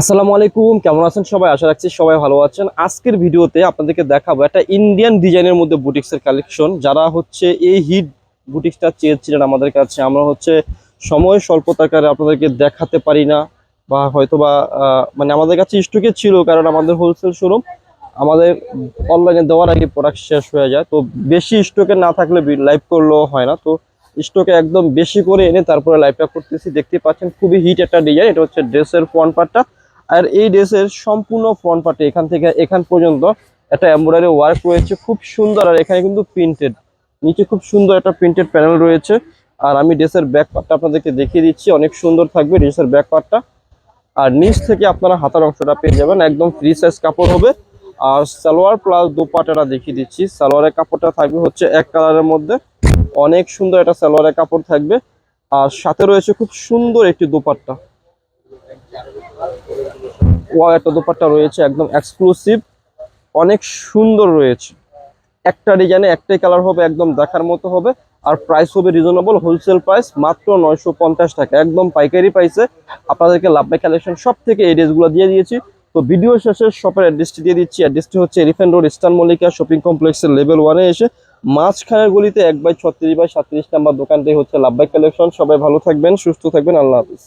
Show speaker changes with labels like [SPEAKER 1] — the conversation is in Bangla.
[SPEAKER 1] আসসালামু আলাইকুম, কেমন আছেন সবাই? আশা রাখছি সবাই ভালো আছেন। আজকের ভিডিওতে আপনাদেরকে দেখাবো একটা ইন্ডিয়ান ডিজাইনের মধ্যে বুটিক্সের কালেকশন যারা হচ্ছে এই হিট বুটিক্সটা চেয়েছিলেন আমাদের কাছে, আমরা হচ্ছে সময় স্বল্পতার কারণে আপনাদেরকে দেখাতে পারি না বা হয়তো বা মানে আমাদের কাছে স্টকে ছিল কারণ আমাদের হোলসেল শোরুম আমাদের অনলাইনে দেওয়ার আগে প্রোডাক্ট শেষ হয়ে যায়। তো বেশি স্টকে না থাকলে লাইভ করলেও হয় না। তো স্টকে একদম বেশি করে এনে তারপরে লাইভটা করতেছি। দেখতে পাচ্ছেন খুবই হিট একটা ডিজাইন এটা হচ্ছে ড্রেসের ফ্রন্ট পার্টটা আর এই ড্রেসের সম্পূর্ণ ফ্রন্ট পার্টে এখান থেকে এখান পর্যন্ত একটা এমব্রয়ডারি ওয়ার্ক রয়েছে, খুব সুন্দর আর এখানে কিন্তু প্রিন্টেড নিচে খুব সুন্দর একটা প্রিন্টেড প্যানেল রয়েছে। আর আমি ড্রেসের ব্যাক পার্টটা আপনাদেরকে দেখিয়ে দিচ্ছি, অনেক সুন্দর থাকবে ড্রেসের ব্যাক পার্টটা আর নিচ থেকে আপনারা হাতার অংশটা পেয়ে যাবেন, একদম ফ্রি সাইজ কাপড় হবে। আর সালোয়ার প্লাস দোপাটাটা দেখিয়ে দিচ্ছি, সালোয়ারের কাপড়টা থাকবে হচ্ছে এক কালারের মধ্যে। অনেক সুন্দর একটা সালোয়ারের কাপড় থাকবে। আর সাথে রয়েছে খুব সুন্দর একটি দোপাট্টা। ওয়াও, একটা রয়েছে, একদম এক্সক্লুসিভ অনেক সুন্দর রয়েছে। একটা ডিজাইনে একটাই কালার হবে, একদম দেখার মতো হবে। আর প্রাইস হবে রিজনেবল হোলসেল প্রাইস মাত্র নয়শো পঞ্চাশ টাকা। একদম পাইকারি প্রাইসে আপনাদেরকে লাভবাই কালেকশন সব থেকে এই ড্রেসগুলো দিয়ে দিয়েছি। তো ভিডিও শেষে শপের অ্যাড্রেসটি দিয়ে দিচ্ছি। অ্যাড্রেসটি হচ্ছে elephant road eastern Mallika shopping কমপ্লেক্সের লেভেল ওয়ানে এসে মাঝখানের গলিতে এক বাই ছত্রিশ বাই সাতত্রিশ নাম্বার দোকানটাই হচ্ছে লাভবাই কালেকশন সবাই ভালো থাকবেন, সুস্থ থাকবেন। আল্লাহ হাফিজ।